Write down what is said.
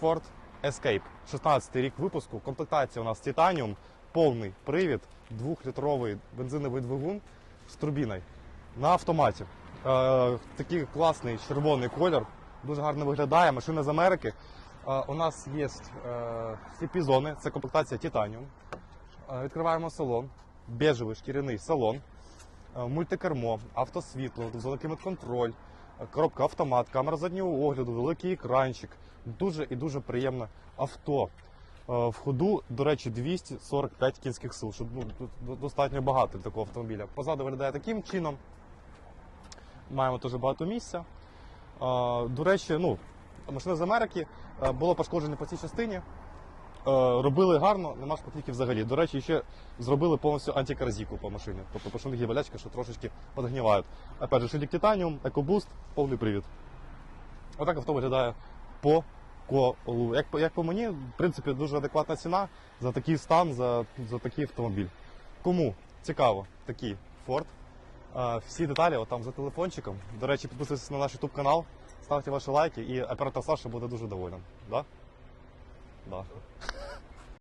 Ford Escape. 16 рік випуску. Комплектація у нас Titanium, повний привід, двохлітровий бензиновий двигун з турбіною на автоматі. Е, такий класний червоний колір, дуже гарно виглядає. Машина з Америки. Е, у нас є е, CP-зони, це комплектація Titanium. Е, Відкриваємо салон, бежевий шкіряний салон, е, мультикермо, автосвітло, зони клімат-контроль, е, коробка автомат, камера заднього огляду, великий екранчик. Дуже і дуже приємне авто. Е, В ходу, до речі, 245 кінських сил, що ну, достатньо багато для такого автомобіля. Позаду виглядає таким чином. Маємо дуже багато місця. Е, До речі, ну, машина з Америки е, було пошкодження по цій частині. Е, Робили гарно, нема шпаклівки взагалі. До речі, ще зробили повністю антикорозійку по машині. Тобто по машині є болячка, що трошечки подгнивають. Опять же, шильдик титаніум, екобуст, повний привід. Отак авто виглядає по колу. Як, як по мені, в принципі, дуже адекватна ціна за такий стан, за, за такий автомобіль. Кому цікаво такий Ford, е, всі деталі отам за телефончиком. До речі, підписуйтесь на наш YouTube канал, ставте ваші лайки, і оператор Саша буде дуже доволен. Да? Да.